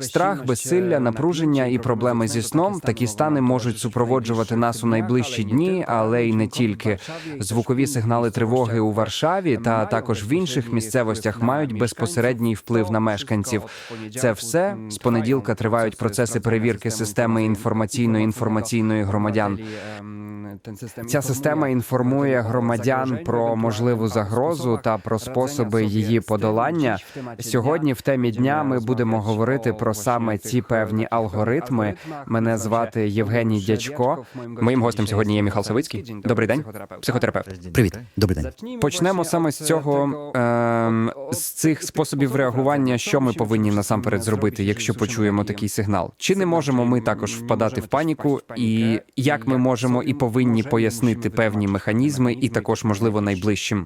Страх, безсилля, напруження і проблеми зі сном такі стани можуть супроводжувати нас у найближчі дні, але й не тільки. Звукові сигнали тривоги у Варшаві та також в інших місцевостях мають безпосередній вплив на мешканців. Це все з понеділка тривають процеси перевірки системи інформаційно-інформаційної громадян. Ця система інформує громадян про можливу загрозу та про способи її подолання. Сьогодні в темі дня ми будемо говорити про саме ці певні алгоритми. Мене звати Євгеній Дячко. Моїм гостем сьогодні є Михайло Савицький. Добрий день, психотерапевт. Привіт, добрий день. Почнемо саме з цього ем, з цих способів реагування, що ми повинні насамперед зробити, якщо почуємо такий сигнал. Чи не можемо ми також впадати в паніку, і як ми можемо і повинні пояснити певні мechanizmy i також можливо najbliższym.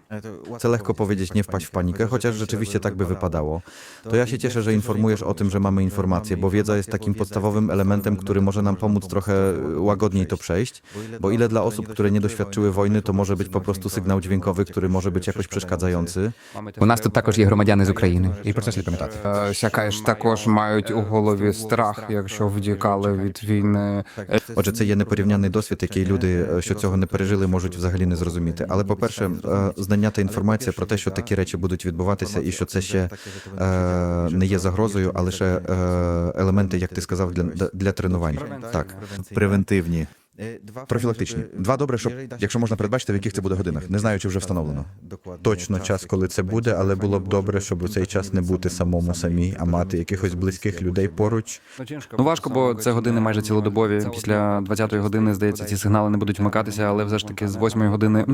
Це легко powiedzieć nie wpaść w panikę, chociaż rzeczywiście tak by wypadało. To ja się cieszę, że informujesz o tym, że mamy informacje, bo wiedza jest takim podstawowym elementem, który może nam pomóc trochę łagodniej to przejść, bo ile dla osób, które nie doświadczyły wojny, to może być po prostu sygnał dźwiękowy, który może być jakoś przeszkadzający. У нас тут також є громадяни з України. І про це слід пам'ятати. Е, Сякаєш також мають у голові страх, якщо втікали від війни. Отже, це є непорівнянний досвід, який люди, е, що цього не пережили, можуть взагалі не зрозуміти. Але, по-перше, е, знання та інформація про те, що такі речі будуть відбуватися, і що це ще е, не є загрозою, а лише елементи, як ти сказав, для, для тренувань. Так, превентивні. Профілактичні. Два добре, щоб якщо можна передбачити, в яких це буде годинах. Не знаю, чи вже встановлено. Точно час, коли це буде, але було б добре, щоб у цей час не бути самому самій, а мати якихось близьких людей поруч. Ну важко, бо це години майже цілодобові. Після 20-ї години, здається, ці сигнали не будуть вмикатися, але все ж таки з 8-ї години.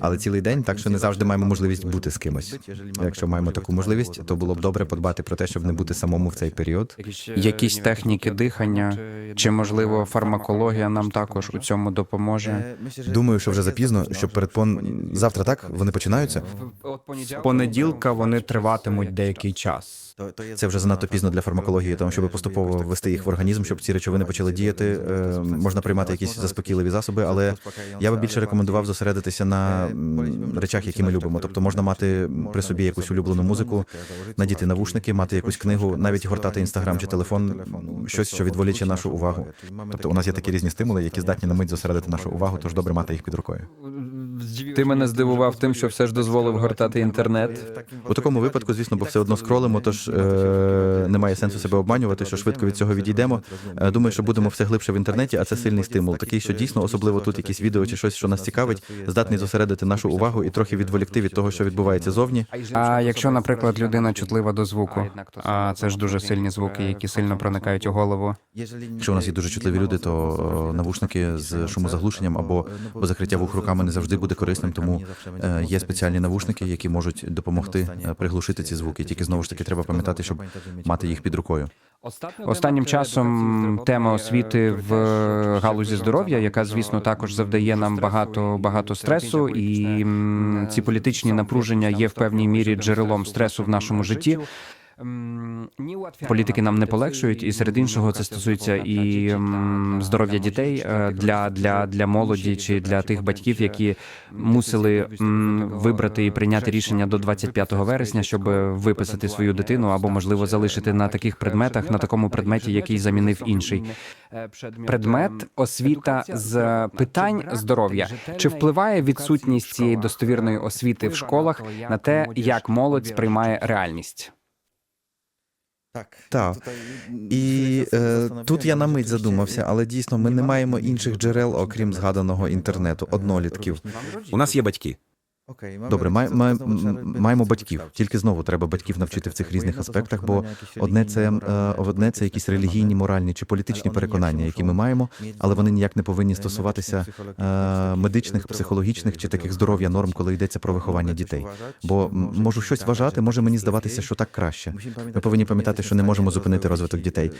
Але цілий день, так що не завжди маємо можливість бути з кимось. Якщо маємо таку можливість, то було б добре подбати про те, щоб не бути самому в цей період. Якісь техніки дихання, чи можливо фармакологія нам також у цьому допоможе. Думаю, що вже запізно, щоб передпон завтра так вони починаються. понеділка вони триватимуть деякий час. Це вже занадто пізно для фармакології, тому щоб поступово ввести їх в організм, щоб ці речовини почали діяти. Е, Можна приймати якісь заспокійливі засоби, але я би більше рекомендував зосередитися на речах, які ми любимо. Тобто можна мати при собі якусь улюблену музику, надіти навушники, мати якусь книгу, навіть гортати інстаграм чи телефон, щось, що відволіче нашу увагу. Тобто у нас є такі різні стимули, які здатні на мить зосередити нашу увагу, тож добре мати їх під рукою. Ти мене здивував тим, що все ж дозволив гортати інтернет. У такому випадку, звісно, бо все одно скролимо, тож е, немає сенсу себе обманювати, що швидко від цього відійдемо. Е, думаю, що будемо все глибше в інтернеті, а це сильний стимул. Такий, що дійсно, особливо тут якісь відео чи щось, що нас цікавить, здатний зосередити нашу увагу і трохи відволікти від того, що відбувається зовні. А якщо, наприклад, людина чутлива до звуку, а це ж дуже сильні звуки, які сильно проникають у голову. Якщо у нас є дуже чутливі люди, то е, навушники з шумозаглушенням або бо закриття вух руками не завжди буде корисним. Тому е, є спеціальні навушники, які можуть допомогти е, приглушити ці звуки. Тільки знову ж таки треба пам'ятати, щоб мати їх під рукою. Останнім часом тема освіти в галузі здоров'я, яка звісно також завдає нам багато багато стресу, і ці політичні напруження є в певній мірі джерелом стресу в нашому житті. Політики нам не полегшують, і серед іншого це стосується і здоров'я дітей е, для, для, для молоді чи для тих батьків, які мусили вибрати і прийняти рішення до 25 вересня, щоб виписати свою дитину або можливо залишити на таких предметах, на такому предметі, який замінив інший. Предмет освіта з питань здоров'я. Чи впливає відсутність цієї достовірної освіти в школах на те, як молодь сприймає реальність? Так. І е, тут я на мить задумався, але дійсно ми не маємо інших джерел, окрім згаданого інтернету, однолітків. У нас є батьки. Добре, май, май, маємо батьків. Тільки знову треба батьків навчити в цих різних аспектах, бо одне це е, одне це якісь релігійні, моральні чи політичні переконання, які ми маємо, але вони ніяк не повинні стосуватися е, медичних, психологічних чи таких здоров'я норм, коли йдеться про виховання дітей. Бо можу щось вважати, може мені здаватися, що так краще. Ми повинні пам'ятати, що не можемо зупинити розвиток дітей.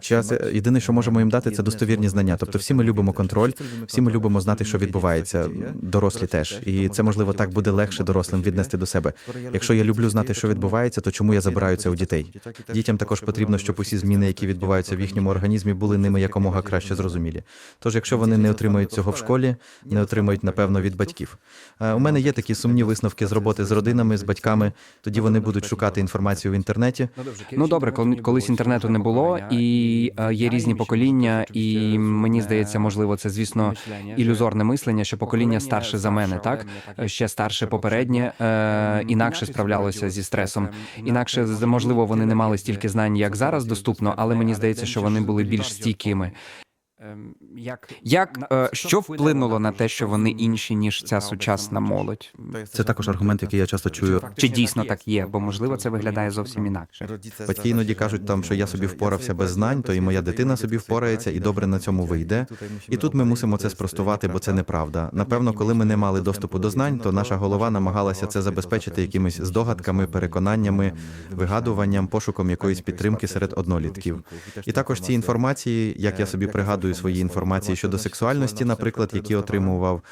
Час єдине, що можемо їм дати, це достовірні знання. Тобто, всі ми любимо контроль, всі ми любимо знати, що відбувається. Дорослі теж, і це можливо так буде легше дорослим віднести до себе. Якщо я люблю знати, що відбувається, то чому я забираю це у дітей? Дітям також потрібно, щоб усі зміни, які відбуваються в їхньому організмі, були ними якомога краще зрозумілі. Тож, якщо вони не отримають цього в школі, не отримають напевно від батьків. Е, У мене є такі сумні висновки з роботи з родинами, з батьками. Тоді вони будуть шукати інформацію в інтернеті. Ну добре, коли колись інтернету не було, і е, є різні покоління, і мені здається, можливо, це звісно ілюзорне мислення, що покоління старше за мене, так Е, ще старше попереднє, е, інакше справлялося зі стресом. Інакше з- можливо вони не мали стільки знань, як зараз доступно, але мені здається, що вони були більш стійкими. Як е, що вплинуло на те, що вони інші ніж ця сучасна молодь? Це також аргумент, який я часто чую. Чи дійсно так є? Бо можливо це виглядає зовсім інакше. Батьки іноді кажуть там, що я собі впорався без знань, то і моя дитина собі впорається і добре на цьому вийде. І тут ми мусимо це спростувати, бо це неправда. Напевно, коли ми не мали доступу до знань, то наша голова намагалася це забезпечити якимись здогадками, переконаннями, вигадуванням, пошуком якоїсь підтримки серед однолітків. І також ці інформації, як я собі пригадую свої інформації щодо сексуальності, наприклад, які отримував.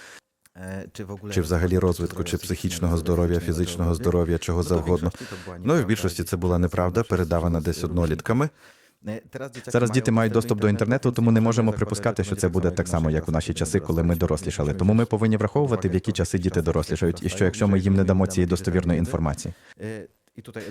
Чи взагалі розвитку, чи психічного здоров'я, фізичного здоров'я, чого завгодно. Ну і в більшості це була неправда, передавана десь однолітками. Зараз діти мають доступ до інтернету, тому не можемо припускати, що це буде так само, як у наші часи, коли ми дорослішали. Тому ми повинні враховувати, в які часи діти дорослішають, і що якщо ми їм не дамо цієї достовірної інформації.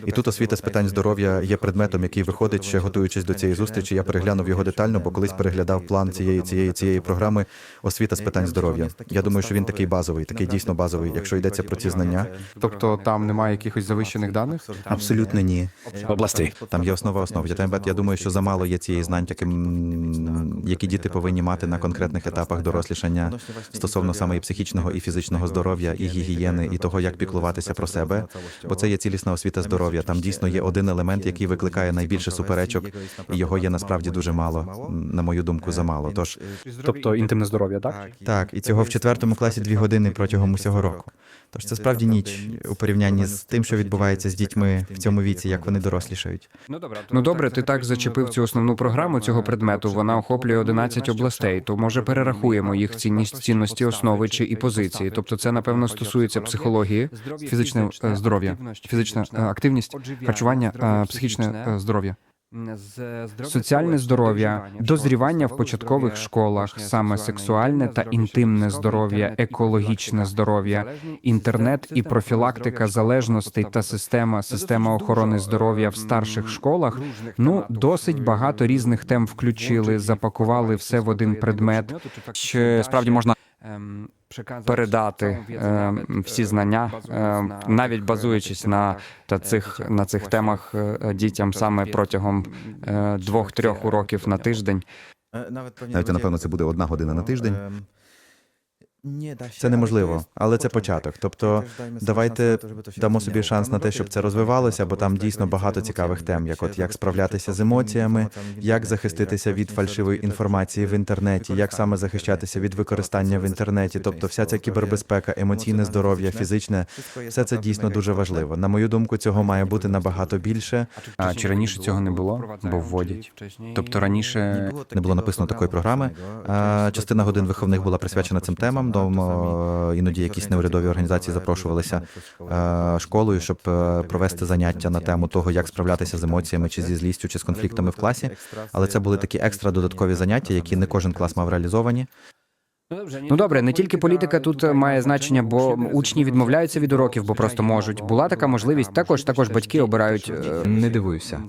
І тут освіта з питань здоров'я є предметом, який виходить ще готуючись до цієї зустрічі. Я переглянув його детально, бо колись переглядав план цієї цієї цієї програми освіта з питань здоров'я. Я думаю, що він такий базовий, такий дійсно базовий, якщо йдеться про ці знання. Тобто там немає якихось завищених даних? Абсолютно ні. областей. Там є основа основ. Я там- Я думаю, що замало є цієї знань, яким які діти повинні мати на конкретних етапах дорослішання стосовно саме і психічного і фізичного здоров'я, і гігієни, і того, як піклуватися про себе. Бо це є цілісна освіта здоров'я. Там дійсно є один елемент, який викликає найбільше суперечок, і його є насправді дуже мало. На мою думку, замало. Тож Тобто інтимне здоров'я, так? так, і цього в четвертому класі дві години протягом усього року. Тож це справді ніч у порівнянні з тим, що відбувається з дітьми в цьому віці, як вони дорослішають. Ну добре, ти так зачепив цю основну програму цього предмету. Вона охоплює 11 областей. То може перерахуємо їх цінність, цінності основи чи і позиції. Тобто, це напевно стосується психології, фізичне е, здоров'я, фізична е, активність, харчування, е, психічне е, здоров'я. Соціальне здоров'я, дозрівання в початкових школах, саме сексуальне та інтимне здоров'я, екологічне здоров'я, інтернет і профілактика залежностей та система система охорони здоров'я в старших школах. Ну досить багато різних тем включили, запакували все в один предмет. Чи справді можна передати е, всі знання, е, навіть базуючись на та цих на цих темах е, дітям саме протягом е, двох-трьох уроків на тиждень. Навіть напевно це буде одна година на тиждень. Це неможливо, але це початок. Тобто, давайте дамо собі шанс на те, щоб це розвивалося, бо там дійсно багато цікавих тем, як от як справлятися з емоціями, як захиститися від фальшивої інформації в інтернеті, як саме захищатися від використання в інтернеті. Тобто, вся ця кібербезпека, емоційне здоров'я, фізичне, все це дійсно дуже важливо. На мою думку, цього має бути набагато більше. А чи раніше цього не було? Бо вводять. Тобто раніше Не було написано такої програми. А, Частина годин виховних була присвячена цим темам. Дома іноді якісь неурядові організації запрошувалися е, школою, щоб е, провести заняття на тему того, як справлятися з емоціями, чи зі злістю, чи з конфліктами в класі. Але це були такі екстра додаткові заняття, які не кожен клас мав реалізовані. Ну добре, не тільки політика тут має значення, бо учні відмовляються від уроків, бо просто можуть. Була така можливість. Також також батьки обирають. е, Не дивуюся.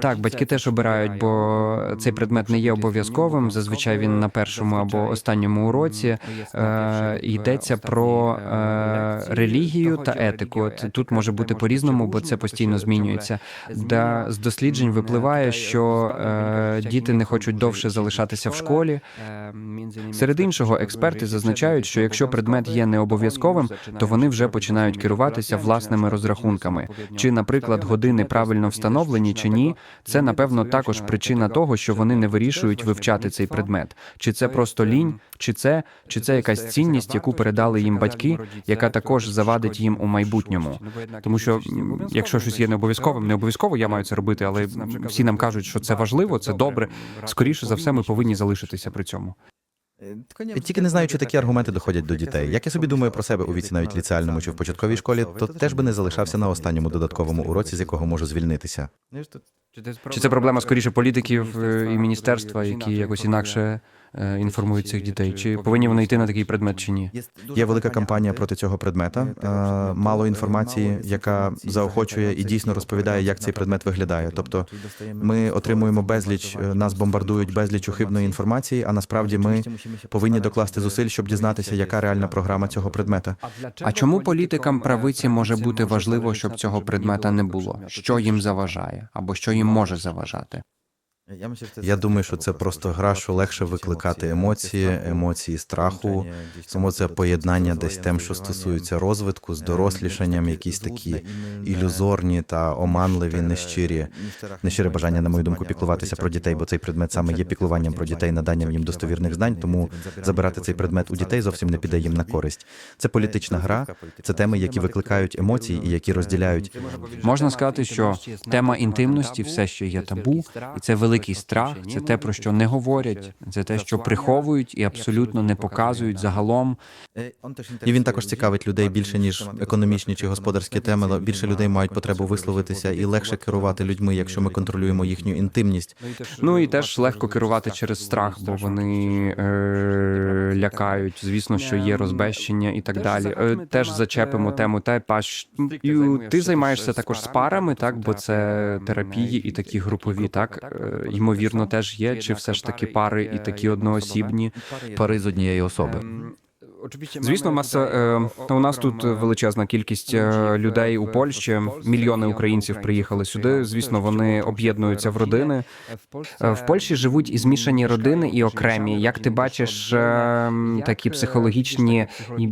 Так, батьки теж обирають, бо цей предмет не є обов'язковим. Зазвичай він на першому або останньому уроці. Е, йдеться про е, релігію та етику. От Тут може бути по-різному, бо це постійно змінюється. Да, з досліджень випливає, що е, діти не хочуть довше залишатися в школі. Серед іншого, експерти зазначають, що якщо предмет є необов'язковим, то вони вже починають керуватися власними розрахунками. Чи, наприклад, години правильно встановлені чи ні, це напевно також причина того, що вони не вирішують вивчати цей предмет. Чи це просто лінь, чи це, чи це якась цінність, яку передали їм батьки, яка також завадить їм у майбутньому. Тому що якщо щось є необов'язковим, не обов'язково я маю це робити, але всі нам кажуть, що це важливо, це добре. Скоріше за все, ми повинні залишитися при цьому. Тільки не знаю, чи такі аргументи доходять до дітей. Як я собі думаю про себе у віці навіть ліцеальному чи в початковій школі, то теж би не залишався на останньому додатковому уроці, з якого можу звільнитися. Чи це проблема скоріше політиків е, і міністерства, які якось інакше е, інформують цих дітей? Чи повинні вони йти на такий предмет чи ні? Є велика кампанія проти цього предмета. Мало інформації, яка заохочує і дійсно розповідає, як цей предмет виглядає. Тобто, ми отримуємо безліч, е, нас бомбардують безліч ухибної інформації, а насправді ми повинні докласти зусиль, щоб дізнатися, яка реальна програма цього предмета. А чому політикам правиці може бути важливо, щоб цього предмета не було? Що їм заважає, або що їм може заважати? Я думаю, що це просто гра, що легше викликати емоції, емоції страху. Само це поєднання десь тем, що стосується розвитку з дорослішанням, якісь такі ілюзорні та оманливі, нещирі, нещире бажання, на мою думку, піклуватися про дітей, бо цей предмет саме є піклуванням про дітей, наданням їм достовірних знань. Тому забирати цей предмет у дітей зовсім не піде їм на користь. Це політична гра, це теми, які викликають емоції і які розділяють. Можна сказати, що тема інтимності все ще є табу, і це великий страх. Це те, про що не говорять, це те, що приховують і абсолютно не показують загалом. І він також цікавить людей більше ніж економічні чи господарські теми. Більше людей мають потребу висловитися і легше керувати людьми, якщо ми контролюємо їхню інтимність. Ну і теж легко керувати через страх, бо вони е, лякають. Звісно, що є розбещення і так далі. Е, теж зачепимо тему. Та паш і ти займаєшся також з парами, так бо це терапії і такі групові, так Е, ймовірно, теж є. Чи все ж таки пари і такі одноосібні? пари з однієї особи. Звісно, маса е, у нас тут величезна кількість е, людей у Польщі. Мільйони українців приїхали сюди. Звісно, вони об'єднуються в родини. Е, В Польщі живуть і змішані родини, і окремі. Як ти бачиш е, такі психологічні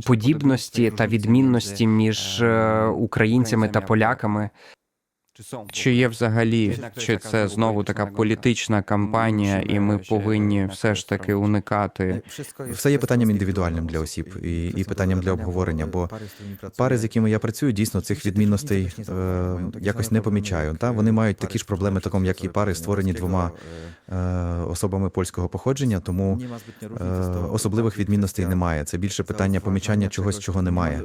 подібності та відмінності між е, українцями та поляками? Чи є взагалі, чи це знову така політична кампанія, і ми повинні все ж таки уникати? Все є питанням індивідуальним для осіб і, і питанням для обговорення, бо пари, з якими я працюю, дійсно цих відмінностей е, якось не помічаю. Та вони мають такі ж проблеми, таком як і пари, створені двома е, особами польського походження, тому е, особливих відмінностей немає. Це більше питання помічання чогось, чого немає.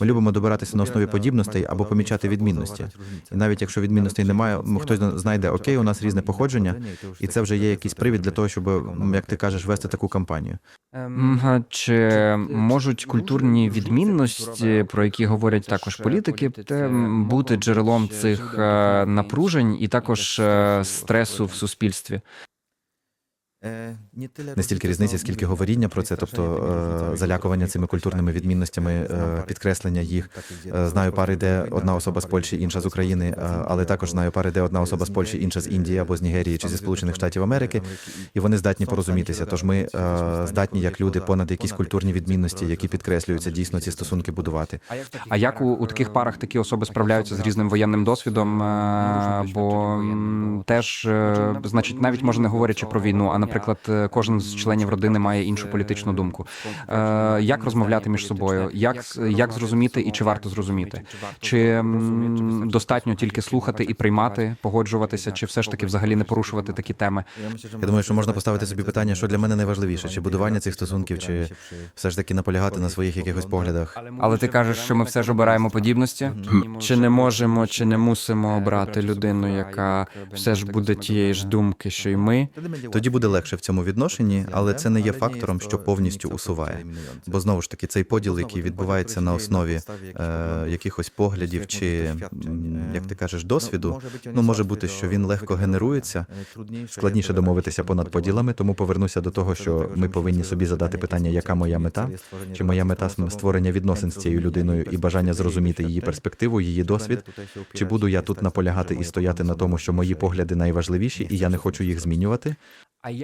Ми любимо добиратися на основі подібностей або помічати відмінності. І навіть якщо відмінностей немає, хтось знайде окей, у нас різне походження, і це вже є якийсь привід для того, щоб, як ти кажеш, вести таку кампанію. Чи можуть культурні відмінності, про які говорять також політики, те, бути джерелом цих е, напружень і також е, стресу в суспільстві? Не стільки різниці, скільки говоріння про це, тобто е, залякування цими культурними відмінностями, е, підкреслення їх. Е, Знаю пари, де одна особа з Польщі, інша з України, але також знаю пари, де одна особа з Польщі, інша з Індії або з Нігерії чи зі Сполучених Штатів Америки, і вони здатні порозумітися. Тож ми здатні, як люди, понад якісь культурні відмінності, які підкреслюються, дійсно ці стосунки будувати. А як у, у таких парах такі особи справляються з різним воєнним досвідом? Бо теж, значить, навіть може не говорячи про війну, а наприклад, е, кожен з членів родини має іншу політичну думку. Е, Як розмовляти між собою? Як як зрозуміти і чи варто зрозуміти? Чи достатньо тільки слухати і приймати, погоджуватися, чи все ж таки взагалі не порушувати такі теми? Я думаю, що можна поставити собі питання, що для мене найважливіше, чи будування цих стосунків, чи все ж таки наполягати на своїх якихось поглядах. Але ти кажеш, що ми все ж обираємо подібності? Чи не можемо, чи не мусимо обрати людину, яка все ж буде тієї ж думки, що й ми? Тоді буде легше в цьому відношенні, але це не є фактором, що повністю усуває. Бо знову ж таки, цей поділ, який відбувається на основі е, якихось поглядів чи як ти кажеш, досвіду, ну може бути, що він легко генерується. Складніше домовитися понад поділами, тому повернуся до того, що ми повинні собі задати питання, яка моя мета, чи моя мета створення відносин з цією людиною і бажання зрозуміти її перспективу, її досвід, чи буду я тут наполягати і стояти на тому, що мої погляди найважливіші, і я не хочу їх змінювати.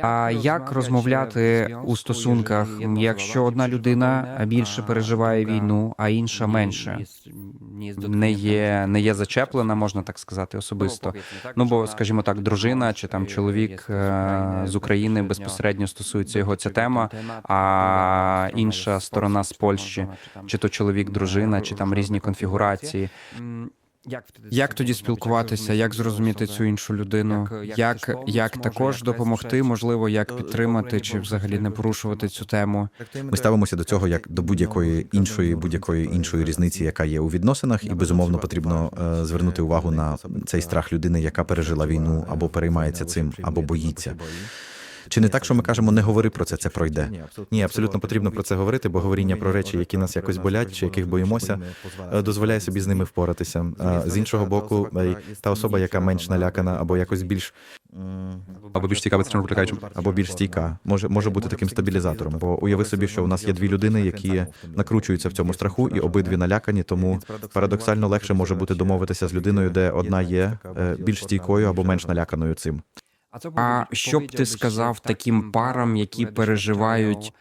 А як розмовляти у стосунках, якщо одна людина більше переживає війну, а інша менше? Не є, не є зачеплена, можна так сказати, особисто. Ну бо, скажімо так, дружина чи там чоловік з України безпосередньо стосується його ця тема, а інша сторона з Польщі, чи то чоловік, дружина, чи там різні конфігурації. Як тоді спілкуватися, як зрозуміти цю іншу людину, як, як також допомогти, можливо, як підтримати чи взагалі не порушувати цю тему? Ми ставимося до цього як до будь-якої іншої будь-якої іншої різниці, яка є у відносинах, і безумовно потрібно е, звернути увагу на цей страх людини, яка пережила війну або переймається цим, або боїться. Чи не так, що ми кажемо, не говори про це, це пройде? Ні, абсолютно потрібно про це говорити, бо говоріння про речі, які нас якось болять, чи яких боїмося, е, дозволяє собі з ними впоратися. А з іншого боку, е, та особа, яка менш налякана, або якось більш Або більш цікаве, це викликаючим. або більш стійка, може може бути таким стабілізатором. Бо уяви собі, що у нас є дві людини, які накручуються в цьому страху, і обидві налякані. Тому парадоксально легше може бути домовитися з людиною, де одна є е, більш стійкою або менш наляканою цим. А що б ти сказав таким парам, які переживають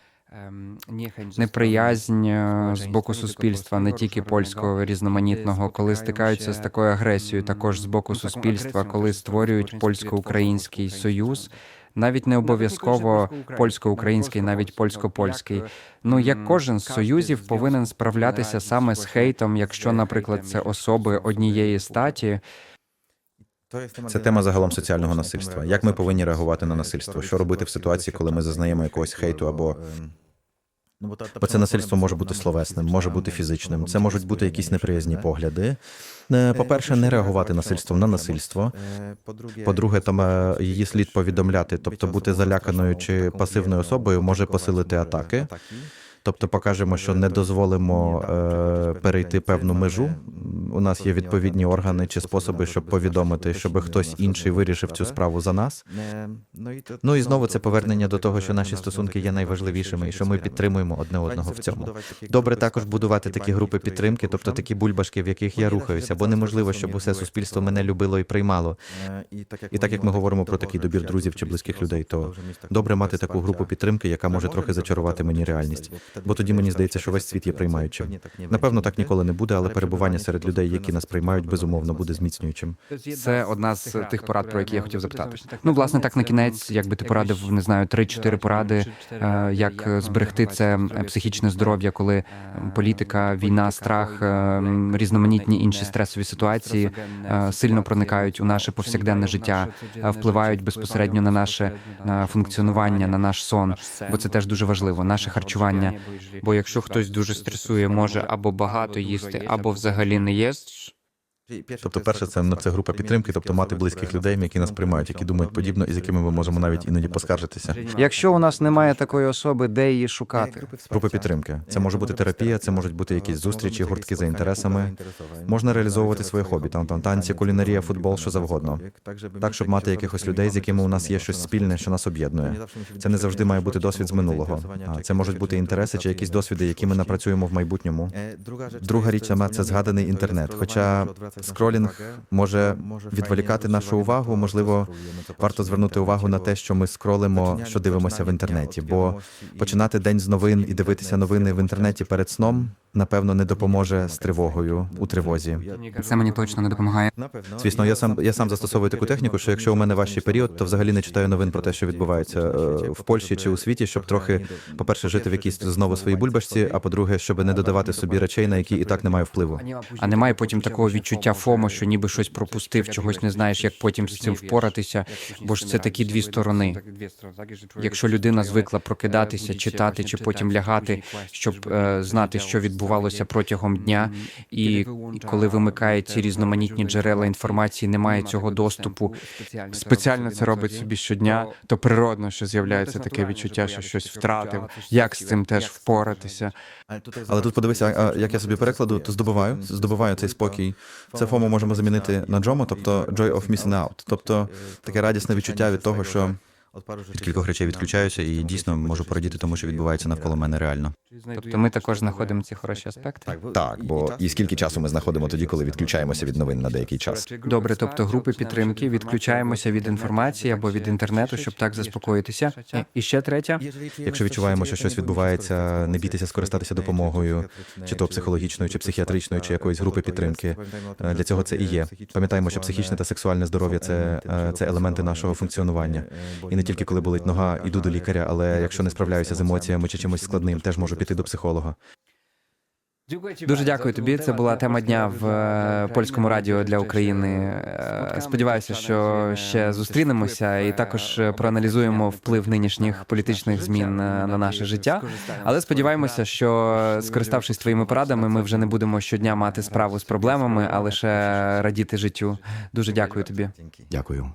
неприязнь е, з боку суспільства, не тільки польського різноманітного, коли стикаються з такою агресією, також з боку суспільства, коли створюють польсько-український союз. Навіть не обов'язково польсько-український, навіть польсько-польський. Ну як кожен з союзів повинен справлятися саме з хейтом, якщо, наприклад, це особи однієї статі. Це тема загалом соціального насильства. Як ми повинні реагувати на насильство? Що робити в ситуації, коли ми зазнаємо якогось хейту або Бо це насильство може бути словесним, може бути фізичним. Це можуть бути якісь неприязні погляди. Е, По-перше, не реагувати насильством на насильство. По-друге, там е, її слід повідомляти, тобто бути заляканою чи пасивною особою може посилити атаки. Тобто покажемо, що не дозволимо е, перейти певну межу. У нас є відповідні органи чи способи, щоб повідомити, щоб хтось інший вирішив цю справу за нас. Ну і знову це повернення до того, що наші стосунки є найважливішими, і що ми підтримуємо одне одного в цьому. Добре також будувати такі групи підтримки, тобто такі бульбашки, в яких я рухаюся, бо неможливо, щоб усе суспільство мене любило і приймало. І так як ми говоримо про такий добір друзів чи близьких людей, то добре мати таку групу підтримки, яка може трохи зачарувати мені реальність. Бо тоді мені здається, що весь світ є приймаючим. Напевно, так ніколи не буде, але перебування серед людей, які нас приймають, безумовно буде зміцнюючим. Це одна з тих порад, про які я хотів запитати. Ну, власне, так на кінець, якби ти порадив, не знаю, три-чотири поради, е, як зберегти це е, психічне здоров'я, коли політика, війна, страх, е, різноманітні інші стресові ситуації сильно проникають у наше повсякденне життя, впливають безпосередньо на наше функціонування, на наш сон, бо це теж дуже важливо. Наше харчування. Бо якщо хтось дуже стресує, може або багато їсти, або взагалі не mistrz Тобто, перше, це ну, це група підтримки, тобто мати близьких людей, які нас приймають, які думають подібно, і з якими ми можемо навіть іноді поскаржитися. Якщо у нас немає такої особи, де її шукати? Групи підтримки. Це може бути терапія, це можуть бути якісь зустрічі, гуртки за інтересами. Можна реалізовувати свої хобі, там там танці, кулінарія, футбол, що завгодно. Так, щоб мати якихось людей, з якими у нас є щось спільне, що нас об'єднує. Це не завжди має бути досвід з минулого. А це можуть бути інтереси чи якісь досвіди, які ми напрацюємо в майбутньому. Друга річ сама це згаданий інтернет. Хоча скролінг може відволікати нашу увагу, можливо, варто звернути увагу на те, що ми скролимо, що дивимося в інтернеті. Бо починати день з новин і дивитися новини в інтернеті перед сном, напевно, не допоможе з тривогою у тривозі. Це мені точно не допомагає. Звісно, я сам я сам застосовую таку техніку, що якщо у мене важчий період, то взагалі не читаю новин про те, що відбувається е, в Польщі чи у світі, щоб трохи, по-перше, жити в якійсь знову своїй бульбашці, а по-друге, щоб не додавати собі речей, на які і так немає впливу. А немає потім такого відчуття ФОМО, що ніби щось пропустив, чогось не знаєш, як потім з цим впоратися. Бо ж це такі дві сторони. Якщо людина звикла прокидатися, читати чи потім лягати, щоб е, знати, що відбувалося протягом дня, і коли вимикає ці різноманітні джерела інформації, немає цього доступу. Спеціально це робить собі щодня, то природно, що з'являється таке відчуття, що щось втратив. Як з цим теж впоратися? Але тут подивися, а, як я собі перекладу, то здобуваю, здобуваю цей спокій. Це фому можемо замінити на джому, тобто joy of missing out, тобто таке радісне відчуття від того, що від кількох речей відключаюся і дійсно можу порадіти тому, що відбувається навколо мене реально. Тобто ми також знаходимо ці хороші аспекти. Так, бо і скільки часу ми знаходимо тоді, коли відключаємося від новин на деякий час. Добре, тобто групи підтримки відключаємося від інформації або від інтернету, щоб так заспокоїтися. І ще третя. Якщо відчуваємо, що щось відбувається, не бійтеся скористатися допомогою, чи то психологічною, чи психіатричною, чи якоїсь групи підтримки. Для цього це і є. Пам'ятаємо, що психічне та сексуальне здоров'я це, це елементи нашого функціонування. І не тільки коли болить нога, іду до лікаря, але якщо не справляюся з емоціями чи чимось складним, теж можу піти до психолога. Дуже дякую тобі. Це була тема дня в е, польському радіо для України. Е, Сподіваюся, що ще зустрінемося і також проаналізуємо вплив нинішніх політичних змін е, на наше життя. Але сподіваємося, що скориставшись твоїми порадами, ми вже не будемо щодня мати справу з проблемами, а лише радіти життю. Дуже дякую тобі. Дякую.